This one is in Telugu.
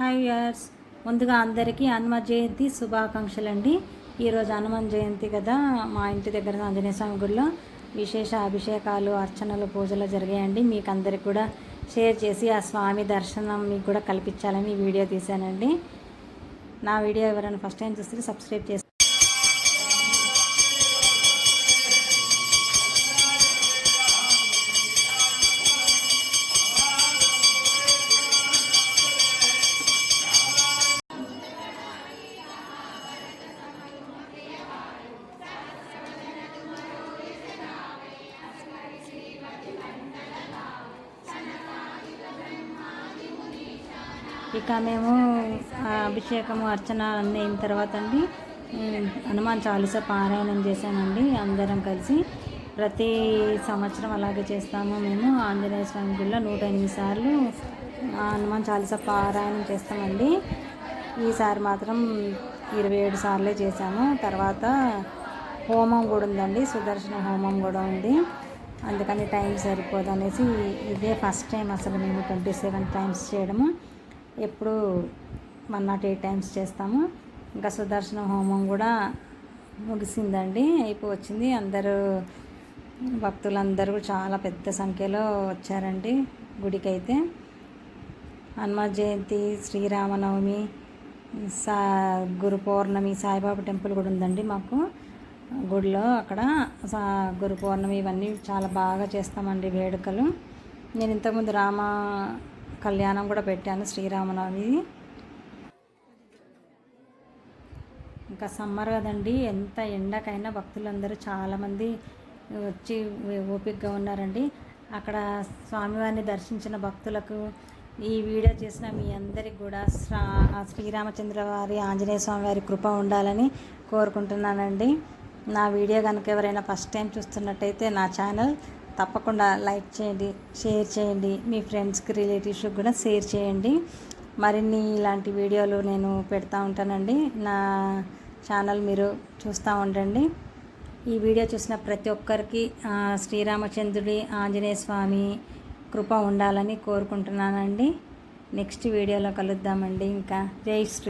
Hi viewers. ముందుగా అందరికీ హనుమ జయంతి శుభాకాంక్షలు అండి ఈరోజు హనుమాన్ జయంతి కదా మా ఇంటి దగ్గర ఆంజనేయ స్వామి గుడిలో విశేష అభిషేకాలు అర్చనలు పూజలు జరిగాయండి. మీకు అందరికి కూడా షేర్ చేసి ఆ స్వామి దర్శనం మీకు కూడా కల్పించాలని వీడియో తీశానండి. నా వీడియో ఎవరైనా ఫస్ట్ టైం చూస్తే సబ్స్క్రైబ్ చేసి ఇక మేము అభిషేకము అర్చన అన్నీ అయిన తర్వాత అండి హనుమాన్ చాలీస పారాయణం చేశామండి అందరం కలిసి. ప్రతి సంవత్సరం అలాగే చేస్తాము మేము. ఆంజనేయ స్వామి గుళ్ళో నూట ఎనిమిది సార్లు ఆ హనుమాన్ చాలీస పారాయణం చేస్తామండి. ఈసారి మాత్రం ఇరవై ఏడు సార్లే చేశాము. తర్వాత హోమం కూడా ఉందండి సుదర్శన హోమం కూడా ఉంది. అందుకని టైం సరిపోదు అనేసి ఇదే ఫస్ట్ టైం అసలు మేము ట్వంటీ సెవెన్ టైమ్స్ చేయడము. ఎప్పుడు వన్ నాట్ ఎయిట్ టైమ్స్ చేస్తాము. ఇంకా సుదర్శన హోమం కూడా ముగిసిందండి అయిపోవచ్చింది. అందరూ భక్తులందరూ చాలా పెద్ద సంఖ్యలో వచ్చారండి గుడికి అయితే హనుమ జయంతి శ్రీరామనవమి సా గురు పౌర్ణమి సాయిబాబా టెంపుల్ కూడా ఉందండి మాకు. గుడిలో అక్కడ సా గురు పౌర్ణమి ఇవన్నీ చాలా బాగా చేస్తామండి వేడుకలు. నేను ఇంతకుముందు రామ కళ్యాణం కూడా పెట్టాను శ్రీరామనవమి. ఇంకా సమ్మర్ కదండి ఎంత ఎండకైనా భక్తులందరూ చాలామంది వచ్చి ఓపికగా ఉన్నారండి. అక్కడ స్వామివారిని దర్శించిన భక్తులకు ఈ వీడియో చేసిన మీ అందరికి కూడా శ్రా శ్రీరామచంద్ర వారి ఆంజనేయ స్వామి వారి కృప ఉండాలని కోరుకుంటున్నానండి. నా వీడియో కనుక ఎవరైనా ఫస్ట్ టైం చూస్తున్నట్టయితే నా ఛానల్ తప్పకుండా లైక్ చేయండి షేర్ చేయండి మీ ఫ్రెండ్స్కి రిలేటివ్స్కి కూడా షేర్ చేయండి. మరిన్ని ఇలాంటి వీడియోలు నేను పెడతా ఉంటానండి. నా ఛానల్ మీరు చూస్తూ ఉండండి. ఈ వీడియో చూసిన ప్రతి ఒక్కరికి శ్రీరామచంద్రుడి ఆంజనేయ స్వామి కృప ఉండాలని కోరుకుంటున్నానండి. నెక్స్ట్ వీడియోలో కలుద్దామండి. ఇంకా జై శ్రీ